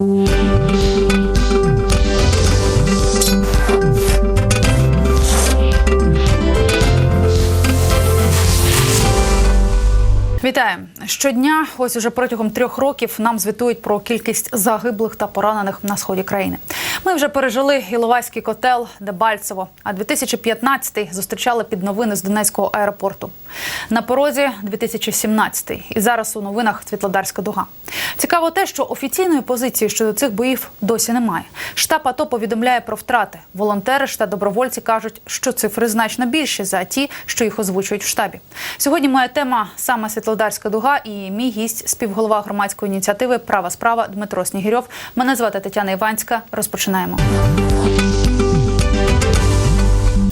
Вітаю щодня. Ось уже протягом трьох років нам звітують про кількість загиблих та поранених на сході країни. Ми вже пережили Іловайський котел, Дебальцево, а 2015-й зустрічали під новини з Донецького аеропорту. На порозі 2017-й. І зараз у новинах Світлодарська дуга. Цікаво те, що офіційної позиції щодо цих боїв досі немає. Штаб АТО повідомляє про втрати. Волонтери ж та добровольці кажуть, що цифри значно більші за ті, що їх озвучують в штабі. Сьогодні моя тема саме Світлодарська дуга і мій гість, співголова громадської ініціативи Права справа Дмитро Снігірьов. Мене звати Тетяна Іванська. Розпочинаємо.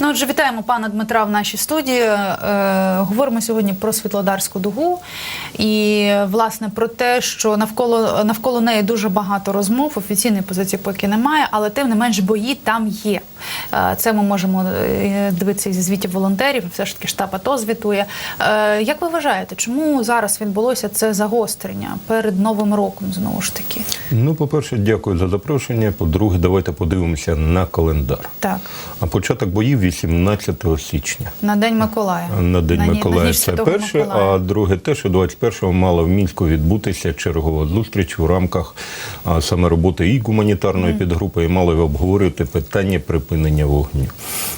Ну, отже, вітаємо пана Дмитра в нашій студії. Е, говоримо сьогодні про Світлодарську дугу і власне про те, що навколо навколо неї дуже багато розмов. Офіційної позиції поки немає, але тим не менш бої там є. Е, це ми можемо е, дивитися зі звітів волонтерів. Все ж таки штаб АТО звітує. Е, як ви вважаєте, чому зараз відбулося це загострення перед новим роком? Знову ж таки, Ну, по-перше, дякую за запрошення. По-друге, давайте подивимося на календар. так А початок боїв 18 січня. на день Миколая На День ні- Миколая ніч це перше, Миколая. а друге те, що 21-го мала в Мінську відбутися чергова зустріч у рамках а, саме роботи і гуманітарної підгрупи, і мали обговорювати питання припинення вогню.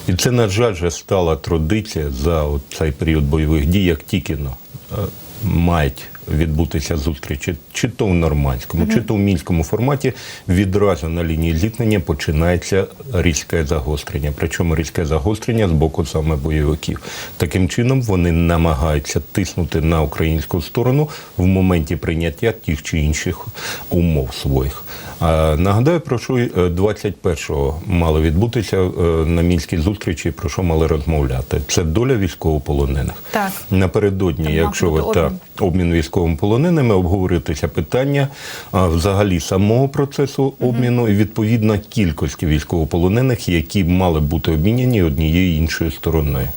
І це, на жаль, вже стала традиція за цей період бойових дій, як тільки ну, е, мають відбутися зустрічі, чи то в нормандському, чи то в мінському форматі, відразу на лінії зіткнення починається різке загострення. Причому різке загострення з боку саме бойовиків. Таким чином вони намагаються тиснути на українську сторону в моменті прийняття тих чи інших умов своїх. Нагадаю, про що е, 21-го мало відбутися е, на мінській зустрічі, про що мали розмовляти. Це доля військовополонених. Так. Напередодні, Там якщо ви так обмін. військовим полоненими, обговоритися питання взагалі самого процесу обміну і відповідно кількості військовополонених, які мали бути обміняні однією іншою стороною.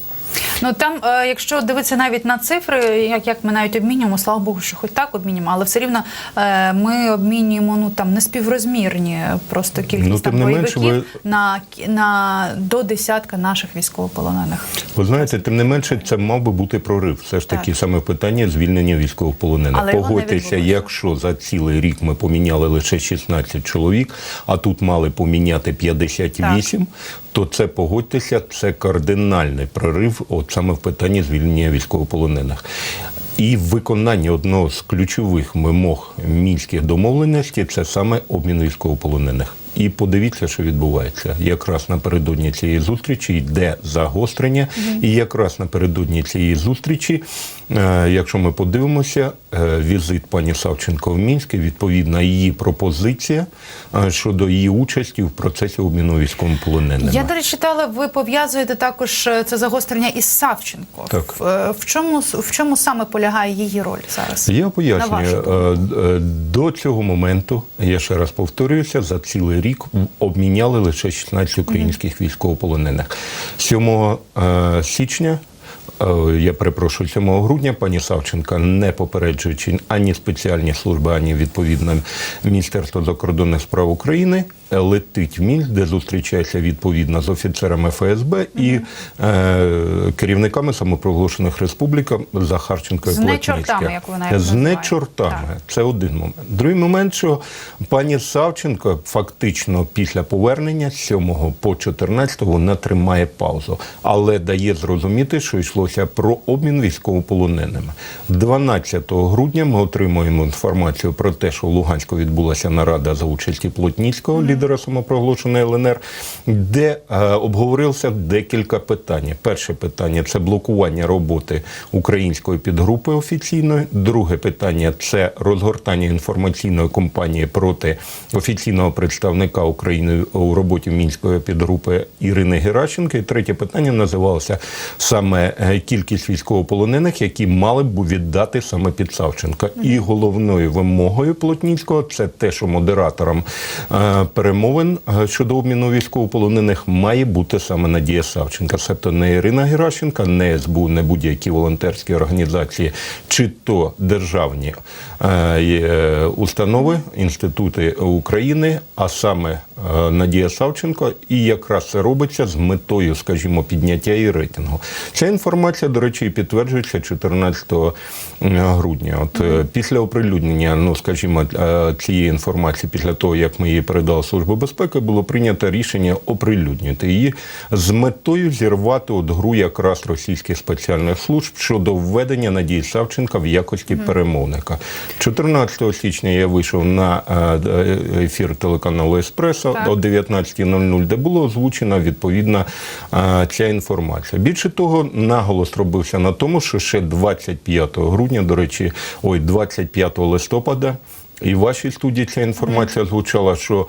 Ну там, е, якщо дивитися навіть на цифри, як, як ми навіть обмінюємо, слава Богу, що хоч так обмінюємо, але все рівно е, ми обмінюємо ну там неспіврозмірні просто кількість Ну, там не менше, бойовиків ви- на, на до десятка наших військовополонених. Ви знаєте, тим не менше, це мав би бути прорив. Все ж таки Так. саме питання звільнення військовополонених. Але Погодьтеся, якщо за цілий рік ми поміняли лише 16 чоловік, а тут мали поміняти 58, то це погодьтеся, це кардинальний прорив, от саме в питанні звільнення військовополонених. І виконання одного з ключових вимог мінських домовленостей це саме обмін військовополонених. І подивіться, що відбувається. Якраз напередодні цієї зустрічі йде загострення, і якраз напередодні цієї зустрічі, е, якщо ми подивимося, візит пані Савченко в Мінськ, відповідна її пропозиція е, щодо її участі в процесі обміну військовополоненими. Я до речі, читала, ви пов'язуєте також е, це загострення із Савченко. Так. В, е, в чому в чому саме полягає її роль зараз? Я пояснюю. Е, е, до цього моменту. Я ще раз повторююся, за цілий рік обміняли лише 16 українських військовополонених. 7 е, січня. Е, Я перепрошую 7 грудня пані Савченка, не попереджуючи ані спеціальні служби, ані відповідно Міністерство закордонних справ України, летить в Мінськ, де зустрічається відповідно з офіцерами ФСБ і е, керівниками самопроголошених республік Захарченко і З як ви З нечортами. Так. Це один момент. Другий момент, що пані Савченко фактично після повернення з 7 по 14 вона тримає паузу, але дає зрозуміти, що йшлося про обмін військовополоненими. 12 грудня ми отримуємо інформацію про те, що в Луганську відбулася нарада за участі Плотніцького, лідера самопроголошеної ЛНР, де е, обговорилося декілька питань. Перше питання це блокування роботи української підгрупи офіційної. Друге питання це розгортання інформаційної кампанії проти офіційного представника України у роботі мінської підгрупи Ірини Геращенко. І третє питання називалося саме е, кількість військовополонених, які мали б віддати саме під Савченка. І головною вимогою Плотніцького це те, що модератором е, перемовин е, щодо обміну військовополонених має бути саме Надія Савченка. Себто не Ірина Геращенка, не СБУ, не будь-які волонтерські організації, чи то державні е, установи, інститути України, а саме Надія Савченко, і якраз це робиться з метою, скажімо, підняття її рейтингу. Ця інформація, до речі, підтверджується 14 грудня. От е, після оприлюднення, ну скажімо, е, цієї інформації, після того як ми її передали Службу безпеки, було прийнято рішення оприлюднити її з метою зірвати от гру якраз російських спеціальних служб щодо введення Надії Савченка в якості перемовника. 14 січня я вийшов на е, ефір телеканалу Еспресо Так. о 19.00, де було озвучена відповідна а, ця інформація. Більше того, наголос робився на тому, що ще 25 грудня, до речі, ой, 25 листопада. І в вашій студії ця інформація звучала, що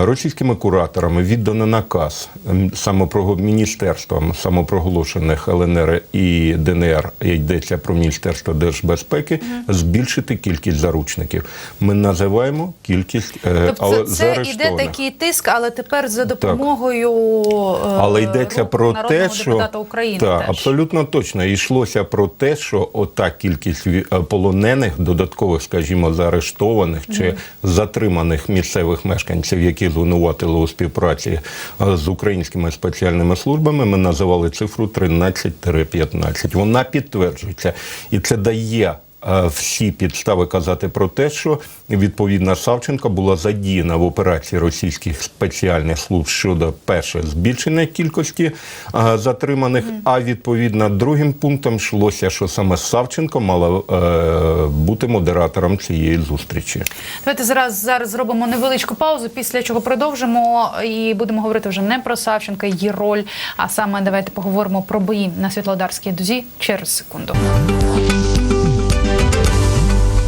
російськими кураторами віддано наказ м, самопро- міністерствам самопроголошених ЛНР і ДНР, йдеться про Міністерство держбезпеки, збільшити кількість заручників. Ми називаємо кількість е, Тобто але це, це іде такий тиск, але тепер за допомогою е, Але йдеться про те, що України. Так, теж. абсолютно точно. Йшлося про те, що ота кількість е, полонених, додаткових, скажімо, заарештованих чи затриманих місцевих мешканців, які звинуватили у співпраці е, з українськими спеціальними службами, ми називали цифру 13-15. Вона підтверджується, і це дає. Е, Всі підстави казати про те, що відповідна Савченка була задіяна в операції російських спеціальних служб щодо перше збільшення кількості е, затриманих. А відповідно другим пунктом йшлося, що саме Савченко мала е, бути модератором цієї зустрічі. Давайте зараз зараз зробимо невеличку паузу, після чого продовжимо і будемо говорити вже не про Савченка, її роль, а саме давайте поговоримо про бої на Світлодарській дузі через секунду.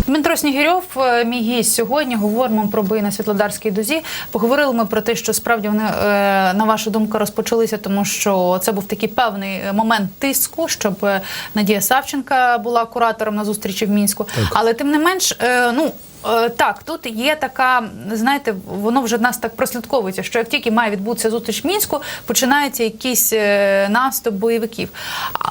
Дмитро Снігирьов, е, мій гість сьогодні. Говоримо про бої на Світлодарській дузі. Поговорили ми про те, що справді вони, е, на вашу думку, розпочалися, тому що це був такий певний е, момент тиску, щоб Надія Савченка була куратором на зустрічі в мінську. Але тим не менш, ну. Е, Так, тут є така, знаєте, воно вже нас так прослідковується, що як тільки має відбутися зустріч в мінську, починається якийсь е, наступ бойовиків.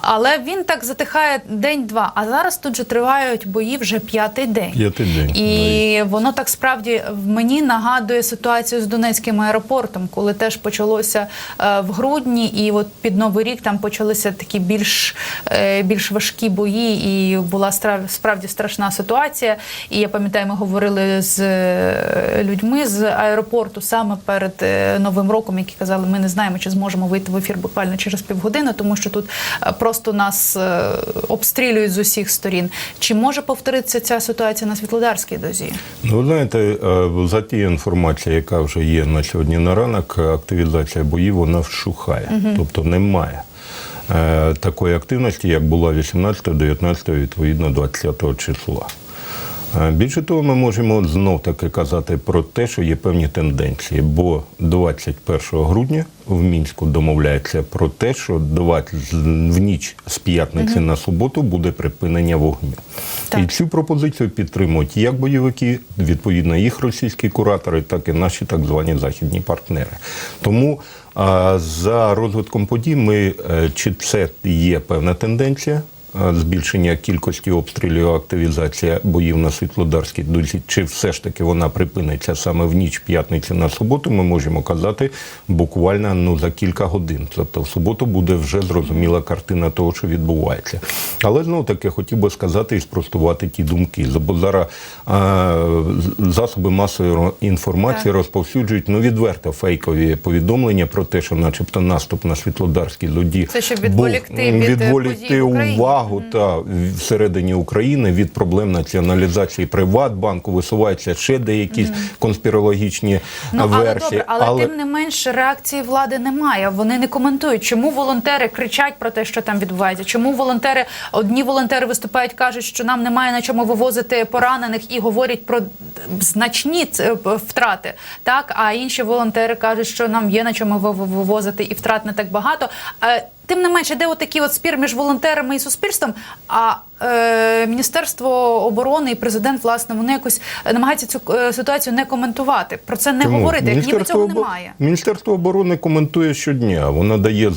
Але він так затихає день-два. А зараз тут же тривають бої вже п'ятий день. П'ятий день, І воно так справді в мені нагадує ситуацію з Донецьким аеропортом, коли теж почалося е, в грудні, і от під Новий рік там почалися такі більш, більш важкі бої, і була справді страшна ситуація. І я пам'ятаю, ми говорили з е, людьми з аеропорту саме перед е, Новим роком, які казали, ми не знаємо, чи зможемо вийти в ефір буквально через півгодини, тому що тут е, просто нас обстрілюють з усіх сторін. Чи може повторитися ця ситуація на Світлодарській дозі? Ну, ви знаєте, за тією інформацією, яка вже є на сьогодні на ранок, активізація боїв вона вщухає, тобто немає. Такої активності, як була 18, 19, відповідно 20 числа. Е, Більше того, ми можемо знов таки казати про те, що є певні тенденції, бо 21 грудня в мінську домовляється про те, що 20, в ніч з п'ятниці на суботу буде припинення вогню. Так. І цю пропозицію підтримують як бойовики, відповідно їх російські куратори, так і наші так звані західні партнери. Тому за розвитком подій ми е, чи це є певна тенденція. Е, Збільшення кількості обстрілів, активізація боїв на Світлодарській дузі, чи все ж таки вона припиниться саме в ніч п'ятниці на суботу, ми можемо казати буквально ну за кілька годин. Тобто в суботу буде вже зрозуміла картина того, що відбувається. Але знов таки хотів би сказати і спростувати ті думки. Бо зараз е, засоби масової інформації Так. розповсюджують ну відверто фейкові повідомлення про те, що, начебто, наступ на Світлодарській луді Це щоб відволікти м, від, е, відволікти увагу та всередині України від проблем націоналізації Приватбанку висуваються ще деякі конспірологічні Ну але версії. добре, але, тим не менш реакції влади немає. Вони не коментують, чому волонтери кричать про те, що там відбувається. Чому волонтери одні волонтери виступають, кажуть, що нам немає на чому вивозити поранених і говорять про значні ц- втрати. Так, а інші волонтери кажуть, що нам є на чому вивозити і втрат не так багато. Тим не менше, де отакий от спір між волонтерами і суспільством. А Міністерство оборони і президент, власне, вони якось намагаються цю е, ситуацію не коментувати. Про це не Чому? говорити. Як ніби цього обо- немає. Міністерство оборони коментує щодня. Воно дає е,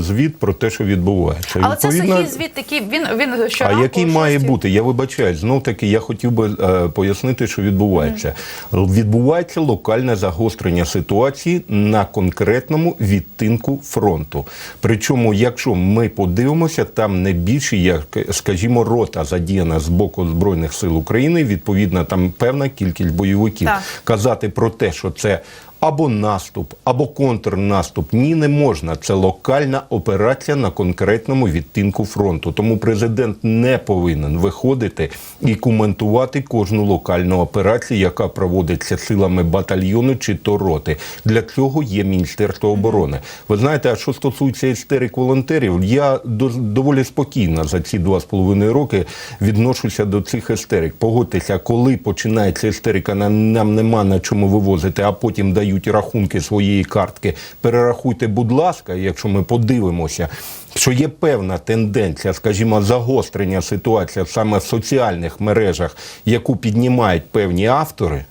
звіт про те, що відбувається. Але це Відповідно, сухий звіт, такий він він щоранку А який має бути? Я вибачаюсь. Знов таки, я хотів би е, пояснити, що відбувається. Відбувається локальне загострення ситуації на конкретному відтинку фронту. Причому, якщо ми подивимося, там не більше, як скажімо, рота задіяна з боку збройних сил України. Відповідно, там певна кількість бойовиків. Так. Казати про те, що це. Або наступ, або контрнаступ. Ні, не можна. Це локальна операція на конкретному відтинку фронту. Тому президент не повинен виходити і коментувати кожну локальну операцію, яка проводиться силами батальйону чи то роти. Для цього є Міністерство оборони. Ви знаєте, а що стосується істерик волонтерів, я доволі спокійно за ці два з половиною роки відношуся до цих істерик. Погодьтеся, коли починається істерика, нам, нема на чому вивозити, а потім дають рахунки своєї картки. Перерахуйте, будь ласка, якщо ми подивимося. Що є певна тенденція, скажімо, загострення ситуації саме в соціальних мережах, яку піднімають певні автори,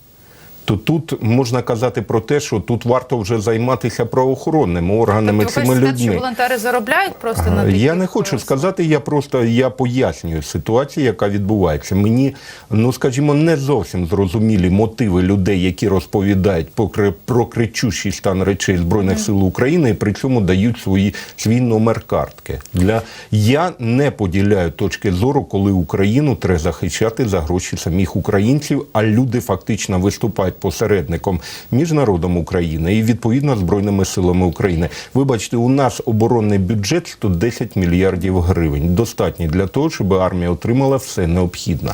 то тут можна казати про те, що тут варто вже займатися правоохоронними органами Тобто цими сказати, що волонтери заробляють просто на таких Я не хочу е, сказати, я просто я пояснюю ситуацію, яка відбувається. Мені, ну скажімо, не зовсім зрозумілі мотиви людей, які розповідають покри про кричущий стан речей Збройних сил України, і при цьому дають свої свій номер картки. Для я не поділяю точки зору, коли Україну треба захищати за гроші самих українців, а люди фактично виступають посередником між народом України і відповідно збройними силами України. Вибачте, у нас оборонний бюджет 110 мільярдів гривень. Достатньо для того, щоб армія отримала все необхідне.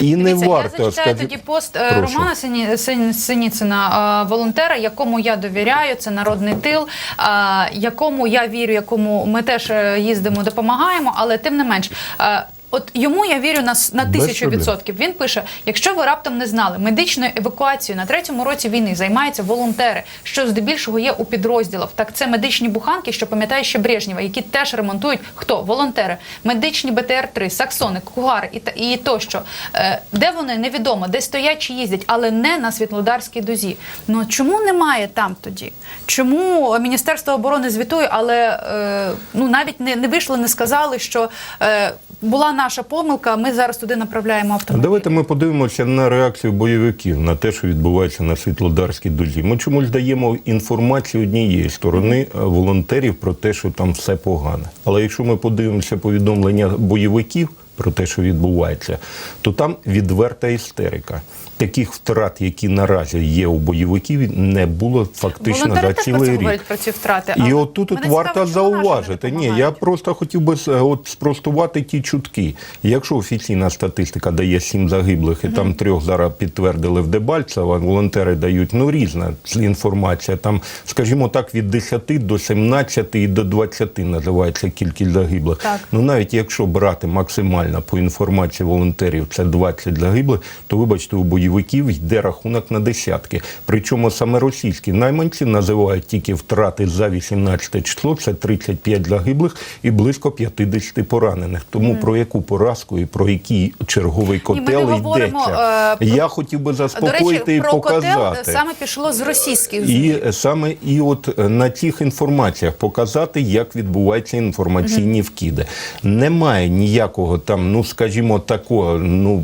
І не Дивіться, варто я зачитаю тоді пост е, Прошу. Романа Сині, Син- Синіцина, е, волонтера, якому я довіряю. Це народний тил, е, якому я вірю, якому ми теж їздимо, допомагаємо, але тим не менш. От йому я вірю на, на тисячу відсотків. Він пише: якщо ви раптом не знали, медичною евакуацією на третьому році війни займаються волонтери, що здебільшого є у підрозділах. Так це медичні буханки, що пам'ятає ще Брежнєва, які теж ремонтують хто волонтери, медичні БТР-3, саксони, кугари і та і тощо. Е, де вони невідомо, де стоять чи їздять, але не на Світлодарській дозі. Ну чому немає там тоді? Чому Міністерство оборони звітує, але е, ну навіть не, не вийшли, не сказали, що е, була наша помилка. Ми зараз туди направляємо автомобіль. Давайте ми подивимося на реакцію бойовиків на те, що відбувається на Світлодарській дузі. Ми чомусь даємо інформацію однієї сторони е, волонтерів про те, що там все погано. Але якщо ми подивимося повідомлення бойовиків про те, що відбувається, то там відверта істерика. Таких втрат, які наразі є у бойовиків, не було фактично Волонтери за цілий рік. говорять про ці втрати. І але от варто зауважити. Ні, я просто хотів би от спростувати ті чутки. Якщо офіційна статистика дає сім загиблих, і там трьох зараз підтвердили в Дебальцево, волонтери дають ну різна інформація. Там, скажімо так, від 10 до 17 і до 20 називається кількість загиблих. Так. Ну навіть якщо брати максимально по інформації волонтерів, це 20 загиблих, то вибачте, у бойовиків йде рахунок на десятки. Причому саме російські найманці називають тільки втрати за 18 число, це 35 загиблих і близько 50 поранених. Тому про яку поразку і про який черговий котел йдеться. е, Я хотів би До заспокоїти речі, і про котел показати. саме пішло з російських І саме і от е, на цих інформаціях показати, як відбуваються інформаційні вкиди. Немає ніякого там, ну скажімо, такого ну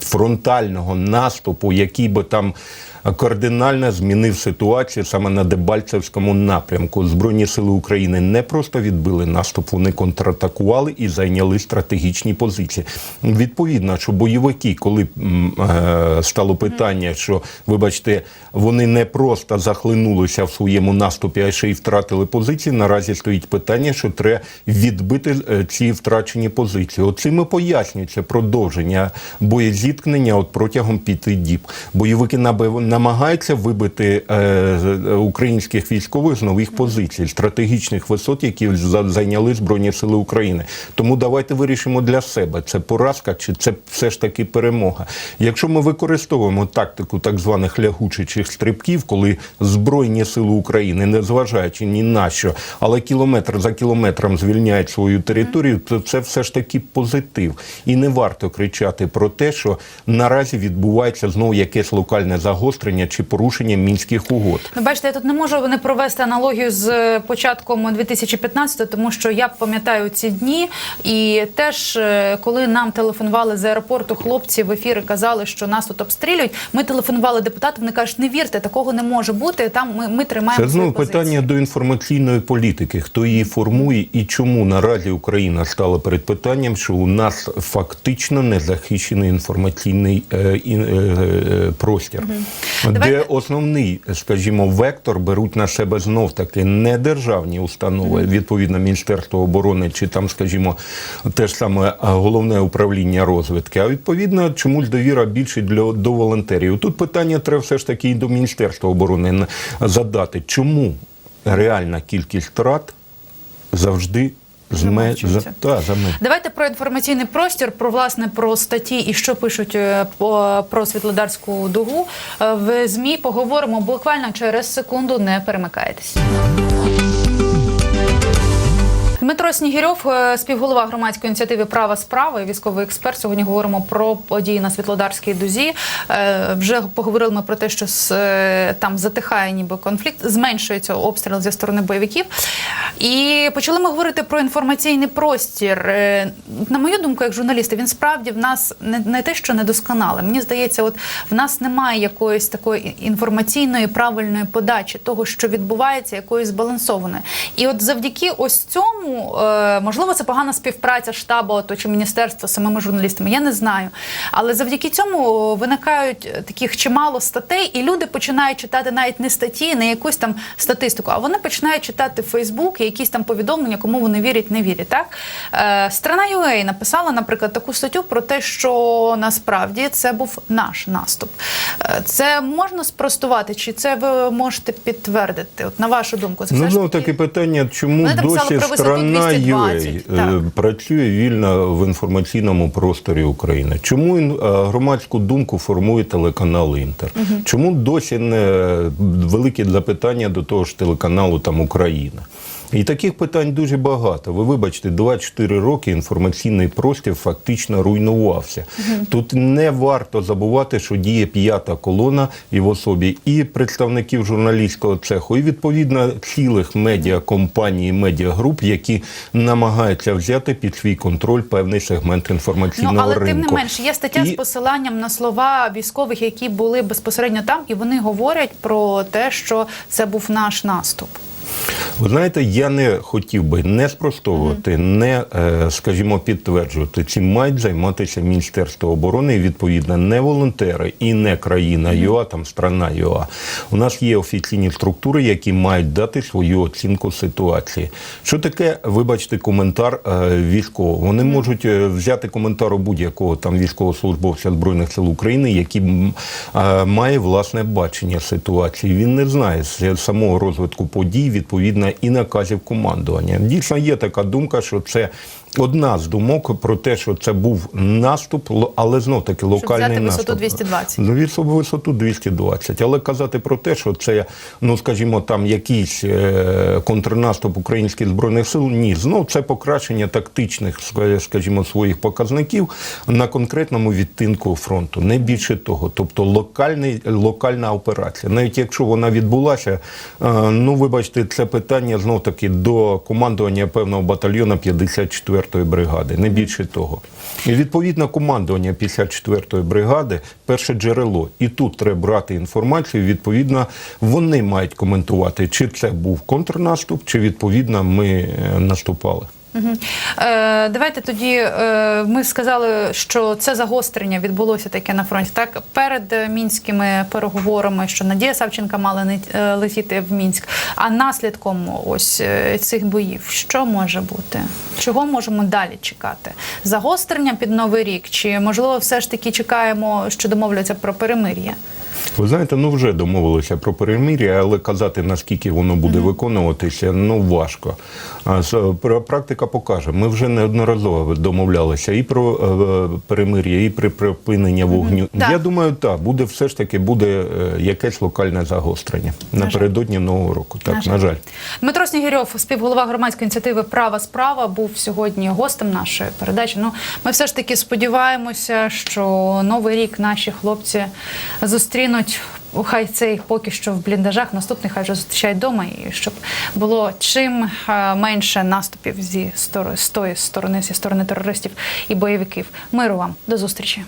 фронтального наступу, який би там. Кардинально змінив ситуацію саме на Дебальцевському напрямку. Збройні сили України не просто відбили наступ, вони контратакували і зайняли стратегічні позиції. Відповідно, що бойовики, коли е, стало питання, що вибачте, вони не просто захлинулися в своєму наступі, а ще й втратили позиції. Наразі стоїть питання, що треба відбити е, ці втрачені позиції. Оцим і пояснюється продовження боєзіткнення от протягом п'яти діб. Бойовики наби- намагається вибити е, українських військових з нових позицій, стратегічних висот, які за- зайняли Збройні Сили України. Тому давайте вирішимо для себе, це поразка чи це все ж таки перемога. Якщо ми використовуємо тактику так званих лягучих стрибків, коли Збройні Сили України, незважаючи ні на що, але кілометр за кілометром звільняють свою територію, то це все ж таки позитив. І не варто кричати про те, що наразі відбувається знову якесь локальне загострення чи порушення мінських угод. Ну, бачите, я тут не можу не провести аналогію з е, початком 2015, тому що я пам'ятаю ці дні, і теж е, коли нам телефонували з аеропорту, хлопці в ефірі казали, що нас тут обстрілюють. Ми телефонували депутатам, вони кажуть, не вірте, такого не може бути. Там ми, ми тримаємо Це знову позиції. питання до інформаційної політики. Хто її формує і чому наразі Україна стала перед питанням, що у нас фактично незахищений інформаційний е, е, е, простір, де Давайте- основний, скажімо, вектор беруть на себе знов таки не державні установи, відповідно Міністерство оборони чи там, скажімо, те ж саме головне управління розвідки, а відповідно чомусь довіра більше для до волонтерів. Тут питання треба все ж таки і до Міністерства оборони задати, чому реальна кількість втрат завжди зме за, та. Давайте про інформаційний простір, про власне про статті і що пишуть е, про Світлодарську дугу е, в змі. Поговоримо буквально через секунду. Не перемикайтесь. Дмитро Снігірьов, е, співголова громадської ініціативи Права справа і військовий експерт. Сьогодні говоримо про події на Світлодарській дузі. Е, Вже поговорили ми про те, що е, там затихає ніби конфлікт, зменшується обстріл зі сторони бойовиків. І почали ми говорити про інформаційний простір. На мою думку, як журналісти, він справді в нас не, не те, що недосконалий. Мені здається, от в нас немає якоїсь такої інформаційної правильної подачі того, що відбувається, якоїсь збалансованої. І от завдяки ось цьому, е, можливо, це погана співпраця штабу ото, чи міністерства з самими журналістами. Я не знаю. Але завдяки цьому виникають таких чимало статей, і люди починають читати навіть не статті, не якусь там статистику, а вони починають читати Фейсбук і якісь там повідомлення, кому вони вірять, не вірять. Так е, страна UA написала, наприклад, таку статтю про те, що насправді це був наш наступ. Е, Це можна спростувати, чи це ви можете підтвердити? От на вашу думку, це Ну, все ж таки питання, чому досі про страна 220, так. е, працює вільно в інформаційному просторі України? Чому е, громадську думку формує телеканал Інтер? Чому досі не великі запитання до того ж телеканалу там Україна? І таких питань дуже багато. Ви вибачте, 24 роки інформаційний простір фактично руйнувався. Тут не варто забувати, що діє п'ята колона і в особі і представників журналістського цеху, і відповідно цілих медіакомпаній, медіагруп, які намагаються взяти під свій контроль певний сегмент інформаційного Ну, але ринку. тим не менш є стаття з посиланням на слова військових, які були безпосередньо там, і вони говорять про те, що це був наш наступ. Ви знаєте, я не хотів би не спростовувати, не, е, скажімо, підтверджувати. Цим мають займатися Міністерство оборони і відповідно не волонтери і не країна ЮА, там страна ЮА. У нас є офіційні структури, які мають дати свою оцінку ситуації. Що таке, вибачте, коментар е, військового? Вони можуть е, взяти коментар у будь-якого там військовослужбовця збройних сил України, який має власне бачення ситуації. Він не знає з самого розвитку подій, відповідно, і наказів командування. Дійсно, є така думка, що це. Одна з думок про те, що це був наступ, але знов таки локальний взяти висоту наступ. 220. Ну, від висоту 220. Але казати про те, що це, ну скажімо, там якийсь е, контрнаступ українських збройних сил, ні, знов це покращення тактичних, скажімо, своїх показників на конкретному відтинку фронту. Не більше того. Тобто локальний, локальна операція. Навіть якщо вона відбулася, е, ну вибачте, це питання знов таки до командування певного батальйону 54-ї бригади, не більше того. І відповідно командування 54-ї бригади перше джерело. І тут треба брати інформацію. Відповідно, вони мають коментувати, чи це був контрнаступ, чи відповідно ми е, наступали. Е, давайте тоді е, ми сказали, що це загострення відбулося таке на фронті. Так перед е, мінськими переговорами, що Надія Савченка мала не- летіти в Мінськ. А наслідком ось цих боїв, що може бути? Чого можемо далі чекати? Загострення під новий рік? Чи можливо все ж таки чекаємо, що домовляться про перемир'я? Ви знаєте, ну вже домовилися про перемир'я, але казати наскільки воно буде виконуватися, ну важко. Пра- практика покаже. Ми вже неодноразово домовлялися і про е, перемир'я, і про припинення вогню. Так. Я думаю, так буде все ж таки буде е, якесь локальне загострення жаль. напередодні нового року. Так, на жаль. Дмитро Снігирьов, співголова громадської ініціативи Права справа, був сьогодні гостем нашої передачі. Ну, ми все ж таки сподіваємося, що новий рік наші хлопці зустрінуть. Хай цей поки що в бліндажах, наступний хай вже зустрічають вдома, і щоб було чим е, менше наступів зі сторони з тої сторони, зі сторони терористів і бойовиків. Миру вам до зустрічі.